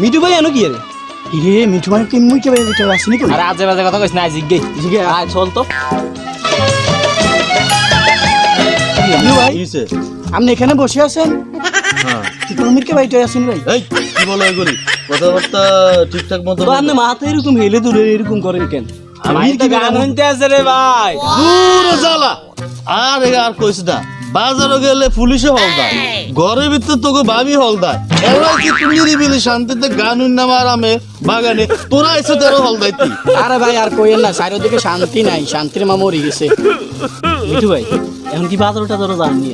মিঠু ভাই আনো কি আরে? রে মিঠু ভাই কি মুই কে বেটা আসিনি কই আরে আজে বাজে কথা কইছ না জিজ্ঞে জিজ্ঞে। আয় চল তো। মিঠু ভাই আপনি এখানে বসে আছেন? হ্যাঁ। কি কোনো মিরকে বাইটে আসেন ভাই। এই কি বলো এগুলি? কথাবার্তা ঠিকঠাক মতো তো আপনি মাথা এরকম হেলে দূরে এরকম করেন কেন? আমি তো গান? শুনতে আছে রে ভাই। দূর জ্বালা। আর আর কইস না বাজারে গেলে পুলিশে হল দেয়। ঘরের ভিতরে তোকে ভাবি হল দেয় এলাই কি তুমি নিরিবিলি শান্তিতে গান নাম আরামে বাগানে। তোরা এসে তেরো হল দেয় তুই। আরে ভাই আর কইেন না চারিদিকে শান্তি নাই শান্তির মা মরে গেছে। মিঠু ভাই এখন কি বাজার ওটা ধরো জানি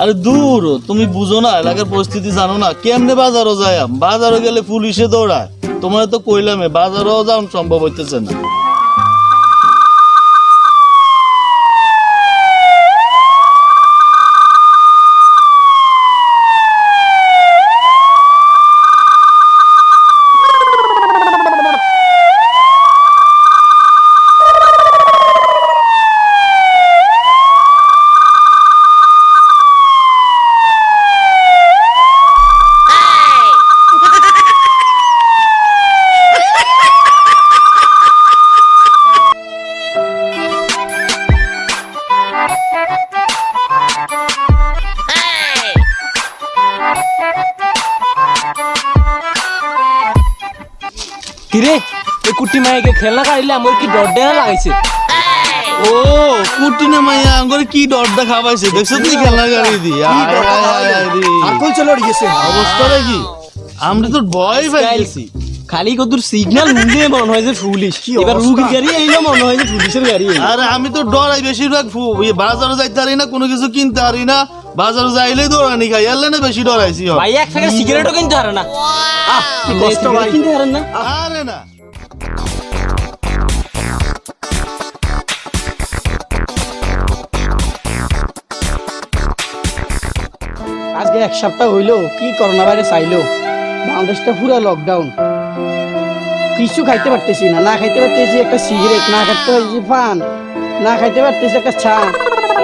আরে দূর তুমি বুঝো না এলাকার পরিস্থিতি জানো না। কেমনে বাজারও যায় বাজারে গেলে পুলিশে দৌড়ায়। তোমার তো কইলামে বাজারও যাওয়া সম্ভব হইতেছে না। কিরে এই কুটি মাইকে খেলনা কাড়িলে আমার কি ডর ডেনা লাগাইছে ও কুটি না মাইয়া আঙ্গুরে কি ডরটা খাবাইছে দেখছ তুই খেলনা গাড়ি দি রে। কই চলে গেছে অবস্থাটা কি আমরা তো ভয় পাইছি খালি কত সিগন্যাল হুঙ্গে মনে হয় যে পুলিশ এবার রুগীর গাড়ি এইলো মনে হয় যে পুলিশের গাড়ি। আরে আমি তো ডরাই বেশিরভাগ ইয়ে বাজারে যাইতে পারি না কোনো কিছু কিনতে পারি না বাজারে যাইলেই দৌড়ানি খাই এলে না বেশি ডরাইছি ভাই এক প্যাকেট সিগারেটও কিনতে পারে না। কষ্ট ভাই। কিনতে পারেন না। আরে না। আজকে এক সপ্তাহ হইল কি করোনা ভাইরাস আইলো? বাংলাদেশটা পুরো লকডাউন কিছু খাইতে পারতেছি না না খাইতে পারতেছি একটা সিগারেট না খাইতে পারতেছি পান না খাইতে পারতেছি একটা চা।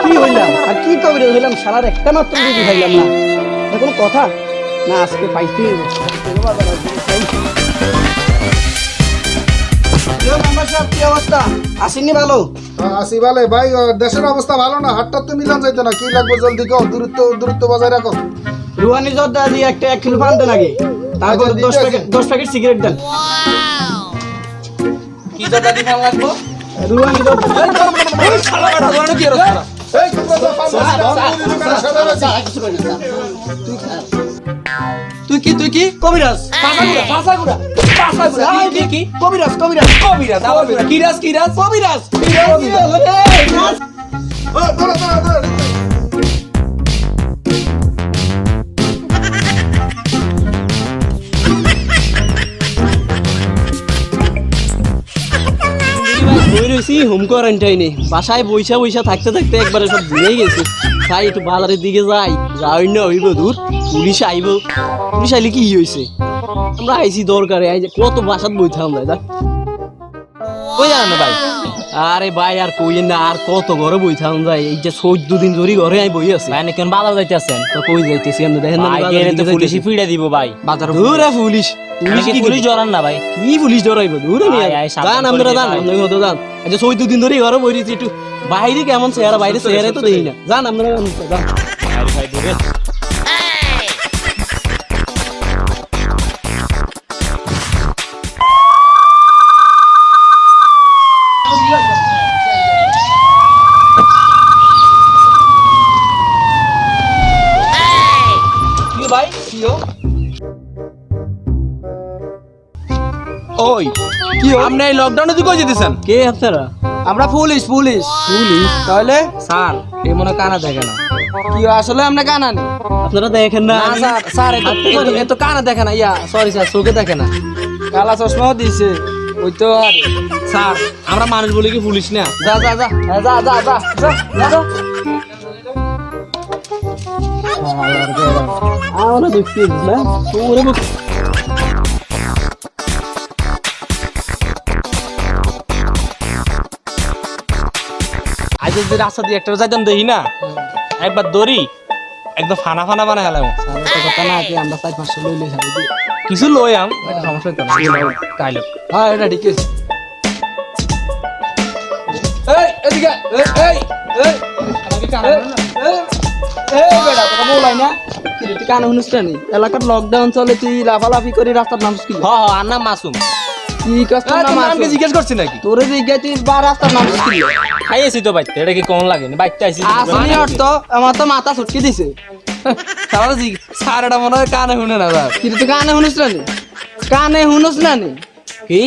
কি হইলাম? আর কি কবিরে হইলাম? সারার একটা মাত্র যদি খাইলাম না? এটা কোনো কথা? না আজকে পাইতে হইব। হ্যালো, মেম্বার সাহেব, কি অবস্থা? আসেননি ভালো? আসি ভালে ভাই দেশের অবস্থা ভালো না? হাটটা তো মিলান যাইতে না? কি লাগবে জলদি কও? দূরত্ব দূরত্ব বজায় রাখো। রুহানি জর্দা দিয়ে একটা এক কিলো পান দেন আগে। তারপর আচ্ছা, দশ প্যাকেট দশ প্যাকেট সিগারেট দেন। কি দাদা লাগবো রুহানি জর্দা তুই কি তুই কি? কবিরাজ। কি? কবিরাজ কবিরাজ কবিরাজ। কিরাজ কিরাজ। কবিরাজ হোম কোয়ারেন্টাইনে বাসায় বইসা বইসা থাকতে থাকতে একবারে সব ভুলেই গেছি। তাই একটু বাজারের দিকে যাই যাই না হইব দূর। পুলিশ আইব। পুলিশ আইলে কি হয়েছে আমরা আইছি দরকারে আই কত বাসাত বইতে আমরা দেখ কই জানো ভাই? আরে ভাই আর কই না আর কত ঘরে বইতে আমরা এই যে চোদ্দ দিন ধরে ঘরে আমি বই আছি। ভাই কেন বাজার যাইতেছেন? তো কই যাইতেছি আমরা? দেখেন না যাইতেছি। ফিরে দিব ভাই। বাজার দূর পুলিশ। পুলিশ জড়ান না ভাই? কি পুলিশ ডরাইব দূর করে আমরা দে, জান ভাই। আমরা কত জান আচ্ছা চোদ্দ দিন ধরে ঘরে বই রয়েছি একটু বাইরে কেমন চেহারা বাইরে চেহারা তো দেখি না। জান আমরা ওই কি আপনি এই লকডাউনে তুই কই যেতেছেন? কে আপনারা আমরা পুলিশ পুলিশ। পুলিশ? তাহলে? স্যার এই মনে কানা দেখে না। কি আসলে আমরা কানা নেই। আপনারা দেখেন না? স্যার কানা দেখে না ইয়া সরি স্যার চোখে দেখে না। কালা চশমাও দিছে ওই তো আর স্যার আমরা মানুষ বলি কি পুলিশ না? যা যা যা যা যা যা যা যা আমরা দেখছি না? তোরে বক যদি রাস্তা দিয়ে একটা যাইতাম দেখি না? একবার দড়ি একদম ফানা ফানা বানাই গেলাম কথা না কি আমরা চার পাঁচশো লইলে যাব কিছু লই আম সমস্যা তো না হ্যাঁ এটা ঠিক আছে। এই এদিকে এই এই এই। এই বেটা তোরা বলাই না। কিরে তুই কানে শুনিস না নি? এলাকার লকডাউন চলে তুই লাফালাফি করে রাস্তার নাম কি হ হ আর নাম মাসুম। কি কষ্ট না আমাকে জিজ্ঞেস করছি নাকি? তোরে জিজ্ঞাসা তুই বা রাস্তার নাম খাইয়েছি তো বাইতে এটা কি কোন লাগে না বাইতে আইছি আসনি অর্থ আমার তো মাথা ছটকি দিছে। সারা জি সারাটা মনে হয় কানে শুনে না স্যার। কিরে তুই কানে শুনিস না নি? কানে শুনিস না নি? কি?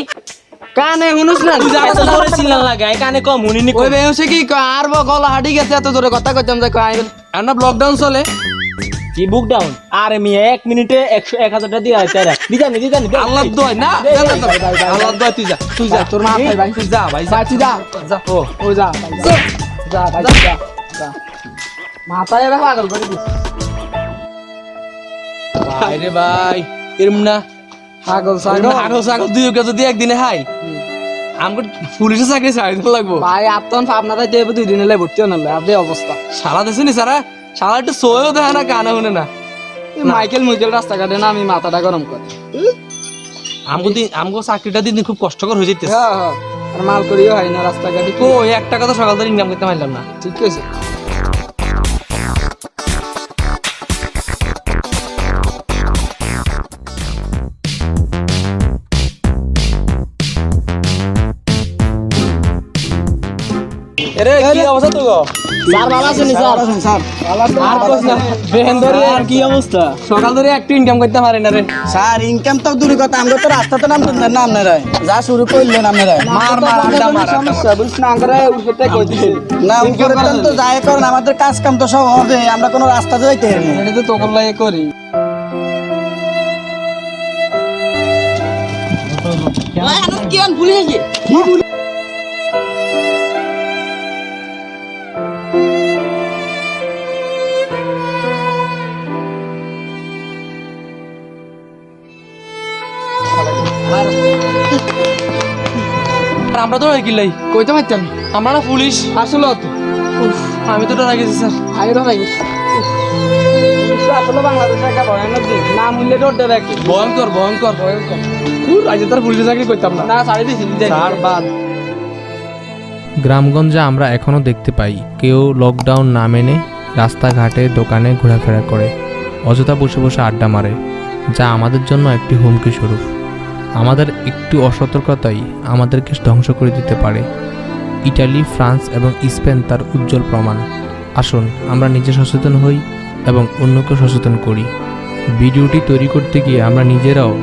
কানে শুনিস না তুই এত জোরে চিল্লান লাগে আই কানে কম শুনিনি কই? বেহসে কি আর ব গলা হাঁটি গেছে এত জোরে কথা কইতাম যে কয় আর না লকডাউন চলে। কি বুক ডাউন আরে মি এক মিনিটে একশো এক হাজার টাকা দিয়ে তারা দিদানি দিদানি আল্লাহ দোয় না? আল্লাহ দোয় তুই যা তুই যা তোর মা ভাই তুই যা ভাই যা। তুই যা। যা। ও ও যা যা। যা ভাই যা যা। মাথায় পাগল করে দিস। ভাই রে ভাই এরম না? পাগল ছাগল। দুই যদি একদিনে হাই আমাকে পুলিশের চাকরি লাগবো। ভাই আপনার তাই দেব দুই দিন ভর্তি হন আপনি অবস্থা। সারা দেশে নি সারা? সারা একটু সোয়েও দেখে না কানে শুনে না। এই মাইকেল মুইকেল রাস্তাঘাটে না আমি মাথাটা গরম করে। আমগো দিন আমগো চাকরিটা দিন দিন খুব কষ্টকর হয়ে যেতেছে হ্যাঁ হ্যাঁ। আর মাল করিও হয় না রাস্তাঘাটে। কো একটা কথা সকাল ধরে ইনকাম করতে পারলাম না। ঠিক আছে। এরে কি অবস্থা তো গো স্যার ভালো আছেন স্যার? স্যার আর কইছ না বেহেন ধরে আর কি অবস্থা? সকাল ধরে একটু ইনকাম করতে পারে না রে। স্যার ইনকাম তো দূরের কথা আমরা তো রাস্তাতে নাম নাম না রে। যা শুরু করলেন আপনারা মার মার আড্ডা মার সমস্যা বুঝছ না? আমরা উঠতে কই দিছি না উপরে তো যাই করেন আমাদের কাজ কাম তো সব হবে আমরা কোনো রাস্তাতে যাইতে পারি না। এটা তো তোকর লাগে করি। আর আমরা তো নাই কিলাই কইতে পারতাম আমরা না পুলিশ আসলে তো উফ, আমি তো ডরা গেছি স্যার। আগে তো লাগে আসলে বাংলাদেশে একটা ভয়ানক দিন। নাম উঠলে ডর রাখি ভয়ঙ্কর ভয়ঙ্কর। ভয়ঙ্কর। আজ তার পুলিশের চাকরি করতাম না। না ছাড়ি দিছি স্যার বাদ। গ্রামগঞ্জে আমরা এখনও দেখতে পাই কেউ লকডাউন না মেনে রাস্তাঘাটে দোকানে ঘোরাফেরা করে অযথা বসে বসে আড্ডা মারে যা আমাদের জন্য একটি হুমকি স্বরূপ। আমাদের একটু অসতর্কতাই আমাদেরকে ধ্বংস করে দিতে পারে। ইটালি, ফ্রান্স এবং স্পেন তার উজ্জ্বল প্রমাণ। আসুন, আমরা নিজে সচেতন হই এবং অন্যকে সচেতন করি। ভিডিওটি তৈরি করতে গিয়ে আমরা নিজেরাও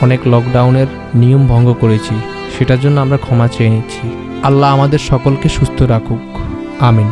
অনেক লকডাউনের নিয়ম ভঙ্গ করেছি। সেটার জন্য আমরা ক্ষমা চেয়ে নিচ্ছি। আল্লাহ আমাদের সকলকে সুস্থ রাখুক। আমিন।